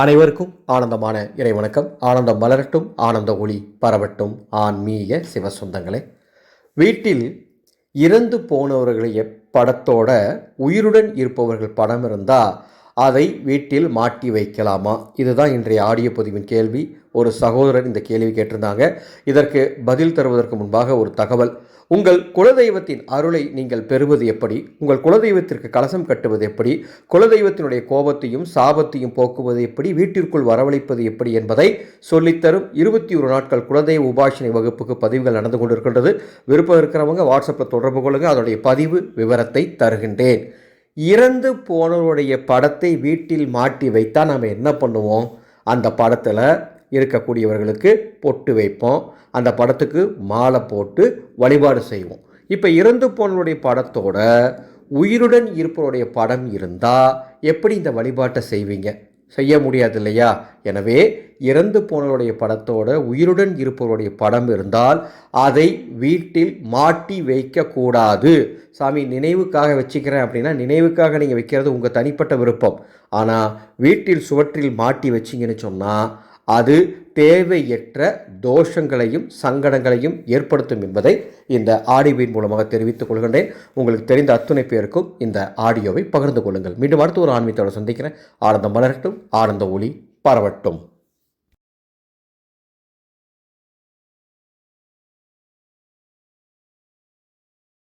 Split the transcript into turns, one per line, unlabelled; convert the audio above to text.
அனைவருக்கும் ஆனந்தமான இறை வணக்கம் ஆனந்தம் மலரட்டும் ஆனந்த ஒளி பரவட்டும். ஆன்மீக சிவ சொந்தங்களே வீட்டில் இறந்து போனவர்களுடைய படத்தோட உயிருடன் இருப்பவர்கள் படம் இருந்தால் அதை வீட்டில் மாட்டி வைக்கலாமா? இதுதான் இன்றைய ஆடியோ பதிவின் கேள்வி. ஒரு சகோதரர் இந்த கேள்வி கேட்டிருந்தாங்க. இதற்கு பதில் தருவதற்கு முன்பாக ஒரு தகவல். உங்கள் குலதெய்வத்தின் அருளை நீங்கள் பெறுவது எப்படி? உங்கள் குலதெய்வத்திற்கு கலசம் கட்டுவது எப்படி? குலதெய்வத்தினுடைய கோபத்தையும் சாபத்தையும் போக்குவது எப்படி? வீட்டிற்குள் வரவழைப்பது எப்படி என்பதை சொல்லித்தரும் இருபத்தி ஒரு நாட்கள் குலதெய்வ உபாசனை வகுப்புக்கு பதிவுகள் நடந்து கொண்டிருக்கின்றது. விருப்பம் இருக்கிறவங்க வாட்ஸ்அப்பில் தொடர்பு கொள்ளுங்கள் அதனுடைய பதிவு விவரத்தை தருகின்றேன். இறந்து போனவருடைய படத்தை வீட்டில் மாட்டி வைத்தால் நாம் என்ன பண்ணுவோம்? அந்த படத்தில் இருக்கக்கூடியவர்களுக்கு பொட்டு வைப்போம். அந்த படத்துக்கு மாலை போட்டு வழிபாடு செய்வோம். இப்போ இறந்து போனவருடைய படத்தோட உயிருடன் இருப்பவருடைய படம் இருந்தால் எப்படி இந்த வழிபாட்டை செய்வீங்க? செய்ய முடியாது இல்லையா எனவே இறந்து போனவருடைய படத்தோட உயிருடன் இருப்பவருடைய படம் இருந்தால் அதை வீட்டில் மாட்டி வைக்கக்கூடாது சாமி நினைவுக்காக வச்சுக்கிறேன் அப்படின்னா நினைவுக்காக நீங்கள் வைக்கிறது உங்கள் தனிப்பட்ட விருப்பம். ஆனால் வீட்டில் சுவற்றில் மாட்டி வச்சிங்கன்னு சொன்னால் அது தேவையற்ற தோஷங்களையும் சங்கடங்களையும் ஏற்படுத்தும் என்பதை இந்த ஆடியோவின் மூலமாக தெரிவித்துக் கொள்கின்றேன். உங்களுக்கு தெரிந்த அத்துணை பேருக்கும் இந்த ஆடியோவை பகிர்ந்து கொள்ளுங்கள். மீண்டும் அடுத்த ஒரு ஆன்மீகத்தோடு சந்திக்கிறேன். ஆனந்தம் மலரட்டும் ஆனந்த ஒளி பரவட்டும்.